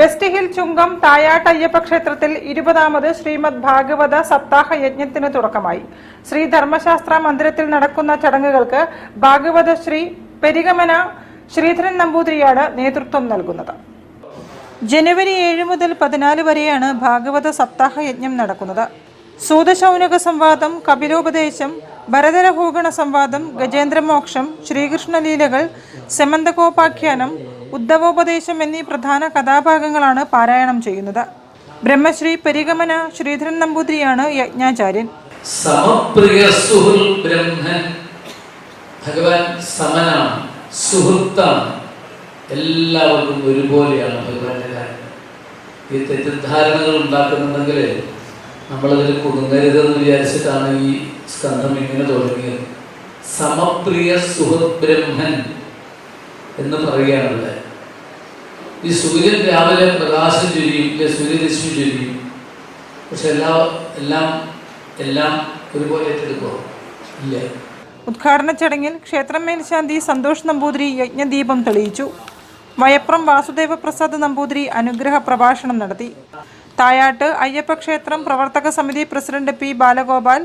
West hill Chungam Thayat Ayyappa ക്ഷേത്രത്തിൽ ഇരുപതാമത് ശ്രീമദ് ഭാഗവത സപ്താഹ യജ്ഞത്തിന് തുടക്കമായി. ശ്രീ ധർമ്മശാസ്ത്ര മന്ദിരത്തിൽ നടക്കുന്ന ചടങ്ങുകൾക്ക് ഭാഗവത ശ്രീ പെരിഗമന ശ്രീധരൻ നമ്പൂതിരിയാണ് നേതൃത്വം നൽകുന്നത്. ജനുവരി ഏഴ് മുതൽ പതിനാല് വരെയാണ് ഭാഗവത സപ്താഹ യജ്ഞം നടക്കുന്നത്. സൂതശൗനക സംവാദം കപിലോപദേശം ഭരതരഭൂഗണ സംവാദം ഗജേന്ദ്രമോക്ഷം ശ്രീകൃഷ്ണലീലകൾ സെമന്തകോപാഖ്യാനം ഉദ്ധവോപദേശം എന്നീ പ്രധാന കഥാഭാഗങ്ങളാണ് പാരായണം ചെയ്യുന്നത്. ബ്രഹ്മശ്രീ പരിഗമന ശ്രീധരൻ നമ്പൂതിരിയാണ് യജ്ഞാചാര്യൻ. സമപ്രിയ ബ്രഹ്മൻ എല്ലാവർക്കും ഒരുപോലെയാണ് ഭഗവാന്റെ കാര്യം. ഈ തെറ്റിദ്ധാരണകൾ ഉണ്ടാക്കുന്നുണ്ടെങ്കിൽ നമ്മളതിൽ കുടുങ്ങരുതെന്ന് വിചാരിച്ചിട്ടാണ് ഈ സ്കന്ധം ഇങ്ങനെ തുടങ്ങിയത്. സമപ്രിയ സുഹൃത് ബ്രഹ്മൻ എന്ന് പറയുകയാണുള്ളത്. ഈ സൂര്യൻ രാവിലെ പ്രകാശം ചൊരിയും ഇല്ലെ സൂര്യരശ്മി ചൊരിയും. പക്ഷെ എല്ലാ എല്ലാം എല്ലാം ഒരുപോലെ ഏറ്റെടുക്കുമോ ഇല്ല. ഉദ്ഘാടന ചടങ്ങിൽ ക്ഷേത്രം മേൽശാന്തി സന്തോഷ് നമ്പൂതിരി യജ്ഞദീപം തെളിയിച്ചു. വയപ്രം വാസുദേവ പ്രസാദ് നമ്പൂതിരി അനുഗ്രഹ പ്രഭാഷണം നടത്തി. തായാട്ട് അയ്യപ്പ ക്ഷേത്രം പ്രവർത്തക സമിതി president P Balagopal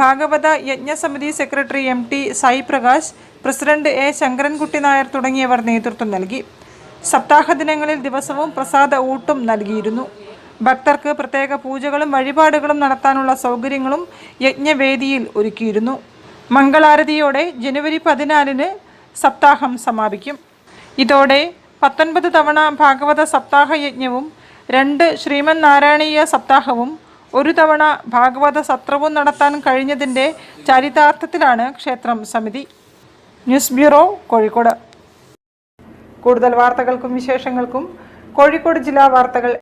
Bhagavata യജ്ഞസമിതി secretary M T Sai Prakash president A Sankarankutty Nair തുടങ്ങിയവർ നേതൃത്വം നൽകി. സപ്താഹ ദിനങ്ങളിൽ ദിവസവും പ്രസാദ ഊട്ടും നൽകിയിരുന്നു. ഭക്തർക്ക് പ്രത്യേക പൂജകളും വഴിപാടുകളും നടത്താനുള്ള സൗകര്യങ്ങളും യജ്ഞവേദിയിൽ ഒരുക്കിയിരുന്നു. മംഗളാരതിയോടെ ജനുവരി പതിനാലിന് സപ്താഹം സമാപിക്കും. ഇതോടെ പത്തൊൻപത് തവണ ഭാഗവത സപ്താഹ യജ്ഞവും രണ്ട് ശ്രീമൻ നാരായണീയ സപ്താഹവും ഒരു തവണ ഭാഗവത സത്രവും നടത്താൻ കഴിഞ്ഞതിന്റെ ചരിതാർത്ഥത്തിലാണ് ക്ഷേത്രം സമിതി. News bureau Kozhikode. കൂടുതൽ വാർത്തകൾക്കും വിശേഷങ്ങൾക്കും കോഴിക്കോട് ജില്ലാ വാർത്തകൾ